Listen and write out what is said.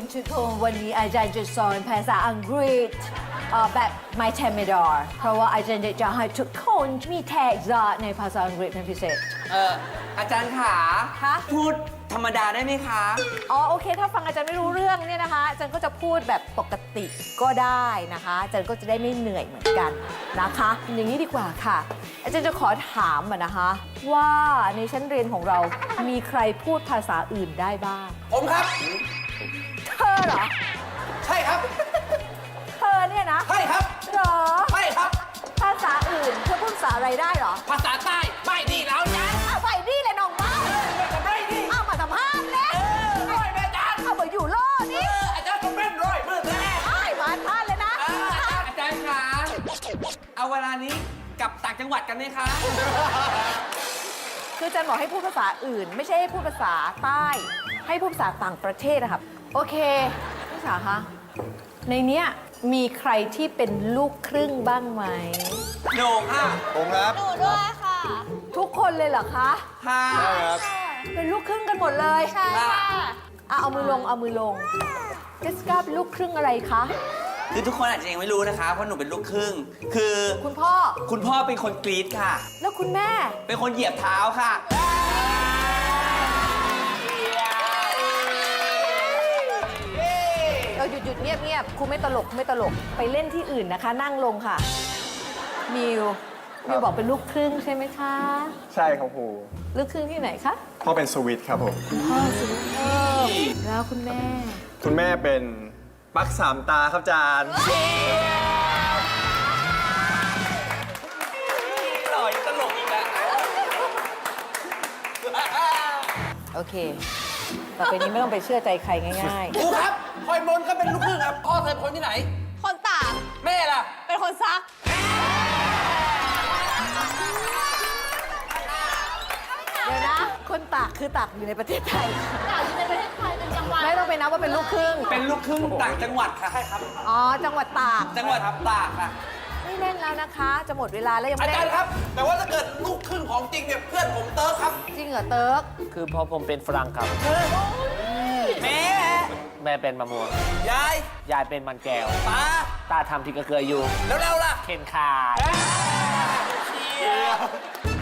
นทุกคนวันนี้อาจารย์จะสอนภาษาอังกฤษเอ่อแบบไม่ธรรมดาเพราะว่าอาจารย์จะให้ทุกคนมีแท็กซ์ในภาษาอังกฤษเป็นพิเศษ เอออาจารย์ขาคะ พูดธรรมดาได้ไหมคะ อ๋อโอเค ถ้าฟังอาจารย์ไม่รู้เรื่องเนี่ยนะคะอาจารย์ก็จะพูดแบบปกติก็ได้นะคะอาจารย์ก็จะได้ไม่เหนื่อยเหมือนกันนะคะ อย่างนี้ดีกว่าค่ะ อาจารย์จะขอถามอะนะคะ ว่าในชั้นเรียนของเรามีใครพูดภาษาอื่นได้บ้าง ผมครับ เธอเหรอ ใช่ครับ เธอเนี่ยนะใช่ครับ เหรอ ใช่ครับ ภาษาอื่นเธอพูดภาษาอะไรได้เหรอภาษาใต้ไม่ดีแล้วนะ อ้าวไปนี่เลยน้องเบ้าจะไม่ดี อ้าวมาสัมภาษณ์แล้วร้อยแม่อาจารย์เอามาอยู่โล่นี่เอออาจารย์ก็เป็นร้อยมือแรกไอ้ายมาพลาดเลยนะ เอออาจารย์อาจารย์ขาเอาเวลานี้กลับต่างจังหวัดกันไหมคะ คืออาจารย์บอกให้พูดภาษาอื่น ไม่ใช่ให้พูดภาษาใต้ ให้พูดภาษาต่างประเทศนะครับ โอเคพี่สาคะในเนี้ยมีใครที่เป็นลูกครึ่งบ้างไหม โหน่งค่ะผมครับหนูด้วยค่ะทุกคนเลยเหรอคะ ค่ะ ใช่ครับ เป็นลูกครึ่งกันหมดเลยใช่ค่ะ อะเอามือลงเอามือลงเจสสิก้าเป็นลูกครึ่งอะไรคะ คือทุกคนอาจจะยังไม่รู้นะคะเพราะหนูเป็นลูกครึ่ง คือคุณพ่อ คุณพ่อเป็นคนกรีดค่ะ แล้วคุณแม่ เป็นคนเหยียบเท้าค่ะเราหยุดหยุดเงียบเงียบครูไม่ตลกไม่ตลกไปเล่นที่อื่นนะคะ นั่งลงค่ะ มิวมิวบอกเป็นลูกครึ่งใช่ไหมคะ ใช่ครับครูลูกครึ่งที่ไหนคะพ่อเป็นสวิตครับผม พ่อสุดเพิ่มแล้วคุณแม่ คุณแม่เป็น ปักสามตาครับอาจารย์หล่อยังตลกอีกแล้วโอเค ต่อไปนี้ไม่ต้องไปเชื่อใจใครง่ายครูครับพลอยมนก็เป็นลูกครึ่งครับพ่อเธอเป็นคนที่ไหน คนตากแม่ล่ะ เป็นคนซักๆเดี๋ยวนะ คนตากคือตากอยู่ในประเทศไทย ตาก นับว่าเป็นลูกครึ่ง เป็นลูกครึ่งต่างจังหวัดค่ะใช่ครับ อ๋อ จังหวัดตาก จังหวัดตากค่ะ ไม่เล่นแล้วนะคะ จะหมดเวลาแล้วยังอาไม่ได้จารย์ครับ แต่ว่าถ้าเกิดลูกครึ่งของจริงเนี่ยเพื่อนผมเติร์กครับจริงเหรอเติร์กคือพอผมเป็นฝรั่งครับ แม่แม่เป็นมะม่วง ยายยายเป็นมันแก้ว ตาตาทำที่กระเกลืออยู่ แล้วเราล่ะ เข็นขาด เชียร์